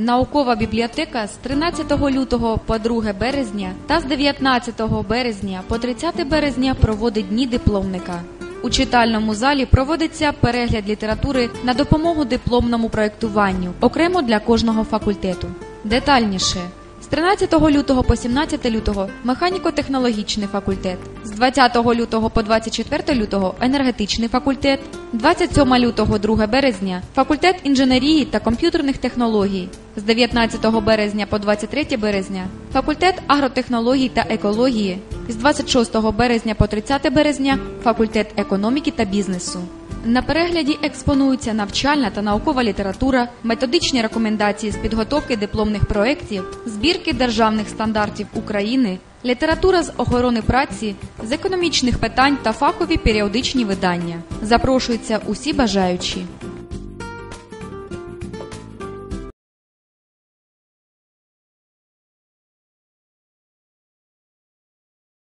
Наукова бібліотека з 13 лютого по 2 березня та з 19 березня по 30 березня проводить дні дипломника. У читальному залі проводиться перегляд літератури на допомогу дипломному проєктуванню окремо для кожного факультету. Детальніше 13 лютого по 17 лютого механіко-технологічний факультет, з 20 лютого по 24 лютого енергетичний факультет, 27 лютого 2 березня факультет інженерії та комп'ютерних технологій, з 19 березня по 23 березня факультет агротехнологій та екології, з 26 березня по 30 березня факультет економіки та бізнесу. На перегляді експонуються навчальна та наукова література, методичні рекомендації з підготовки дипломних проєктів, збірки державних стандартів України, література з охорони праці, з економічних питань та фахові періодичні видання. Запрошуються усі бажаючі.